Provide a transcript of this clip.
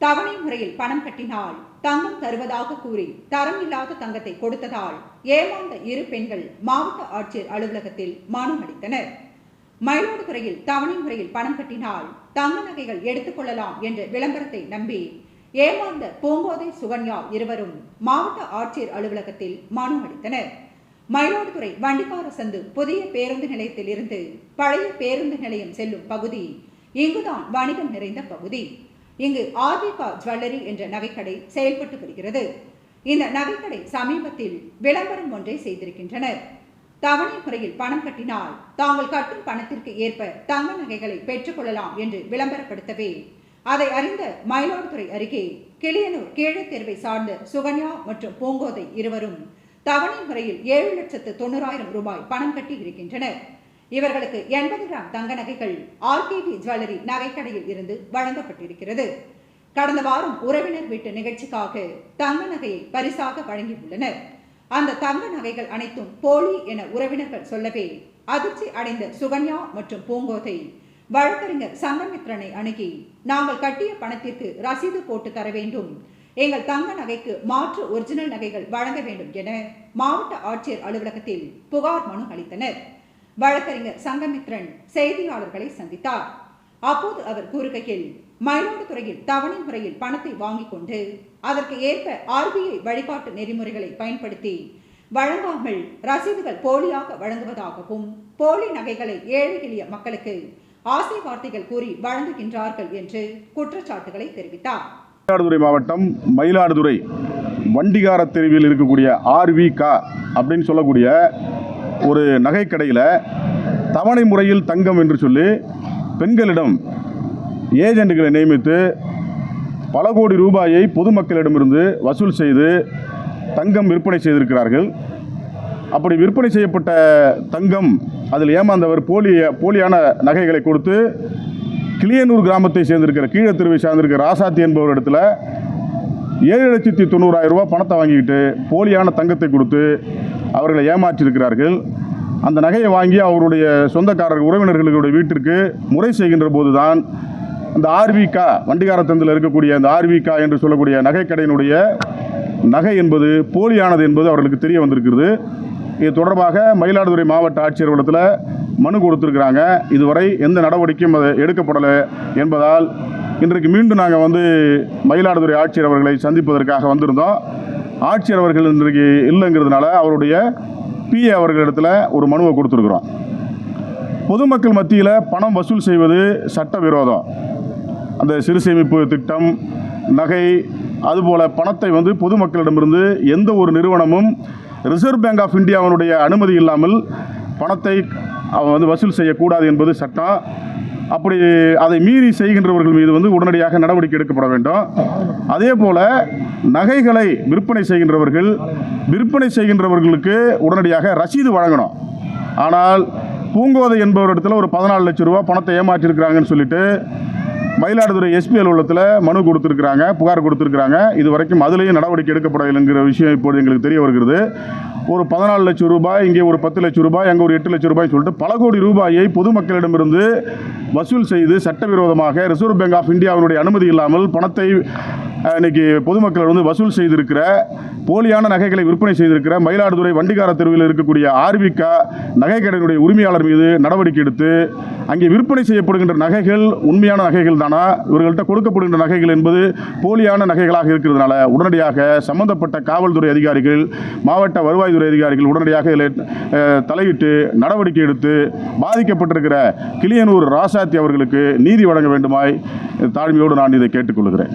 தவணை முறையில் பணம் கட்டினால் தங்கம் தருவதாக கூறி தரம் இல்லாத தங்கத்தை கொடுத்ததால் ஏமாந்த இரு பெண்கள் மாவட்ட ஆட்சியர் அலுவலகத்தில் மனு அளித்தனர் மயிலாடுதுறையில் தவணை முறையில் பணம் கட்டினால் தங்க நகைகள் எடுத்துக்கொள்ளலாம் என்ற விளம்பரத்தை நம்பி ஏமாந்த பூங்கோதை சுகன்யா இருவரும் மாவட்ட ஆட்சியர் அலுவலகத்தில் மனு அளித்தனர் மயிலாடுதுறை வண்டிக்கார சந்து புதிய பேருந்து நிலையத்தில் இருந்து பழைய பேருந்து நிலையம் செல்லும் பகுதி இங்குதான் வணிகம் நிறைந்த பகுதி. இங்கு ஆதிகா ஜுவல்லரி என்ற நகைக்கடை செயல்பட்டு வருகிறது. இந்த நகைக்கடை சமீபத்தில் விளம்பரம் ஒன்றை செய்திருக்கின்றனர். தவணை முறையில் பணம் கட்டினால் தாங்கள் கட்டும் பணத்திற்கு ஏற்ப தங்க நகைகளை பெற்றுக்கொள்ளலாம் என்று விளம்பரப்படுத்தவே அதை அறிந்த மயிலாடுதுறை அருகே கிளியனூர் கீழத்தெருவை சார்ந்த சுகன்யா மற்றும் பூங்கோதை இருவரும் தவணை முறையில் ஏழு லட்சத்து தொண்ணூறாயிரம் ரூபாய் பணம் கட்டி இருக்கின்றனர். இவர்களுக்கு எண்பது கிராம் தங்க நகைகள் ஆர்கேடி ஜுவல்லரி நகைக்கடையில் இருந்து வழங்கப்பட்டிருக்கிறது. கடந்த வாரம் உறவினர் வீட்டு நிகழ்ச்சிக்காக தங்க நகையை பரிசாக வழங்கியுள்ளனர். அந்த தங்க நகைகள் அனைத்தும் போலி என உறவினர்கள் சொல்லவே அதிர்ச்சி அடைந்த சுகன்யா மற்றும் பூங்கோதை வழக்கறிஞர் சங்கமித்ரனை அணுகி நாங்கள் கட்டிய பணத்திற்கு ரசீது போட்டு தர வேண்டும். எங்கள் தங்க நகைக்கு மாற்று ஒரிஜினல் நகைகள் வழங்க வேண்டும் என மாவட்ட ஆட்சியர் அலுவலகத்தில் புகார் மனு அளித்தனர். வழக்கறிஞர் சங்கமித்ரன் செய்தியாளர்களை சந்தித்தார். அப்போது அவர் கூறுகையில் மயிலாடுதுறையில் தவணை முறையில் பணத்தை வாங்கிக் கொண்டு அதற்கு ஏற்ப ஆர்பிஐ வழிகாட்டு நெறிமுறைகளை பயன்படுத்தி வழங்காமல் ரசீதுகள் போலியாக வழங்குவதாகவும் போலி நகைகளை ஏழை எளிய மக்களுக்கு ஆசை வார்த்தைகள் கூறி வழங்குகின்றார்கள் என்று குற்றச்சாட்டுகளை தெரிவித்தார். மயிலாடுதுறை மாவட்டம் மயிலாடுதுறை வண்டிகார தெருவில் இருக்கக்கூடிய ஆர்வி கா அப்படின்னு சொல்லக்கூடிய ஒரு நகைக்கடையில் தவணை முறையில் தங்கம் என்று சொல்லி பெண்களிடம் ஏஜெண்டுகளை நியமித்து பல கோடி ரூபாயை பொதுமக்களிடமிருந்து வசூல் செய்து தங்கம் விற்பனை செய்திருக்கிறார்கள். அப்படி விற்பனை செய்யப்பட்ட தங்கம் அதில் ஏமாந்தவர் போலி போலியான நகைகளை கொடுத்து கிளியனூர் கிராமத்தை சேர்ந்திருக்கிற கீழே திருவை சார்ந்திருக்கிற ராசாத்தி என்பவர் இடத்துல ஏழு லட்சத்தி தொண்ணூறாயிரம் ரூபா பணத்தை வாங்கிக்கிட்டு போலியான தங்கத்தை கொடுத்து அவர்களை ஏமாற்றியிருக்கிறார்கள். அந்த நகையை வாங்கி அவருடைய சொந்தக்காரர் உறவினர்களுடைய வீட்டிற்கு முறை செய்கின்ற போதுதான் அந்த ஆர்விகா வண்டிகாரத்தந்தில் இருக்கக்கூடிய அந்த ஆர்விகா என்று சொல்லக்கூடிய நகைக்கடையினுடைய நகை என்பது போலியானது என்பது அவர்களுக்கு தெரிய வந்திருக்கிறது. இது தொடர்பாக மயிலாடுதுறை மாவட்ட ஆட்சியர் இடத்துல மனு கொடுத்துருக்குறாங்க. இதுவரை எந்த நடவடிக்கையும் அதை எடுக்கப்படலை என்பதால் இன்றைக்கு மீண்டும் நாங்கள் வந்து மயிலாடுதுறை ஆட்சியர் அவர்களை சந்திப்பதற்காக வந்திருந்தோம். ஆட்சியர் அவர்கள் இன்றைக்கு இல்லைங்கிறதுனால அவருடைய பிஏ அவர்களிடத்தில் ஒரு மனுவை கொடுத்துருக்குறோம். பொதுமக்கள் மத்தியில் பணம் வசூல் செய்வது சட்டவிரோதம். அந்த சிறு சேமிப்பு திட்டம் நகை அதுபோல் பணத்தை வந்து பொதுமக்களிடமிருந்து எந்த ஒரு நிறுவனமும் ரிசர்வ் பேங்க் ஆஃப் இந்தியாவினுடைய அனுமதி இல்லாமல் பணத்தை அவன் வந்து வசூல் செய்யக்கூடாது என்பது சட்டம். அப்படி அதை மீறி செய்கின்றவர்கள் மீது வந்து உடனடியாக நடவடிக்கை எடுக்கப்பட வேண்டும். அதே போல் நகைகளை விற்பனை செய்கின்றவர்கள் விற்பனை செய்கின்றவர்களுக்கு உடனடியாக ரசீது வழங்கணும். ஆனால் பூங்கோதை என்பவரிடத்தில் ஒரு பதினாலு லட்சம் ரூபா பணத்தை ஏமாற்றிருக்கிறாங்கன்னு சொல்லிட்டு மயிலாடுதுறை எஸ்பி அலுவலகத்தில் மனு கொடுத்துருக்குறாங்க புகார் கொடுத்துருக்குறாங்க. இது வரைக்கும் அதுலேயும் நடவடிக்கை எடுக்கப்படவில்லைங்கிற விஷயம் இப்போது எங்களுக்கு தெரிய வருகிறது. ஒரு பதினாலு லட்சம் ரூபாய் இங்கே ஒரு பத்து லட்சம் ரூபாய் அங்கே ஒரு எட்டு லட்சம் ரூபாய் சொல்லிட்டு பல கோடி ரூபாயை பொதுமக்களிடமிருந்து வசூல் செய்து சட்டவிரோதமாக ரிசர்வ் பேங்க் ஆஃப் இந்தியாவினுடைய அனுமதி இல்லாமல் பணத்தை இன்னைக்கு பொதுமக்கள் வந்து வசூல் செய்திருக்கிற போலியான நகைகளை விற்பனை செய்திருக்கிற மயிலாடுதுறை வண்டிகார தெருவில் இருக்கக்கூடிய ஆர்விகா நகைக்கடையினுடைய உரிமையாளர் மீது நடவடிக்கை எடுத்து அங்கே விற்பனை செய்யப்படுகின்ற நகைகள் உண்மையான நகைகள் தானா? இவர்கள்ட்ட கொடுக்கப்படுகின்ற நகைகள் என்பது போலியான நகைகளாக இருக்கிறதுனால உடனடியாக சம்பந்தப்பட்ட காவல்துறை அதிகாரிகள் மாவட்ட வருவாய்த்துறை அதிகாரிகள் உடனடியாக இதில் தலையிட்டு நடவடிக்கை எடுத்து பாதிக்கப்பட்டிருக்கிற கிளியனூர் ராசாத்தி அவர்களுக்கு நீதி வழங்க வேண்டுமாய் தாழ்மையோடு நான் இதை கேட்டுக்கொள்கிறேன்.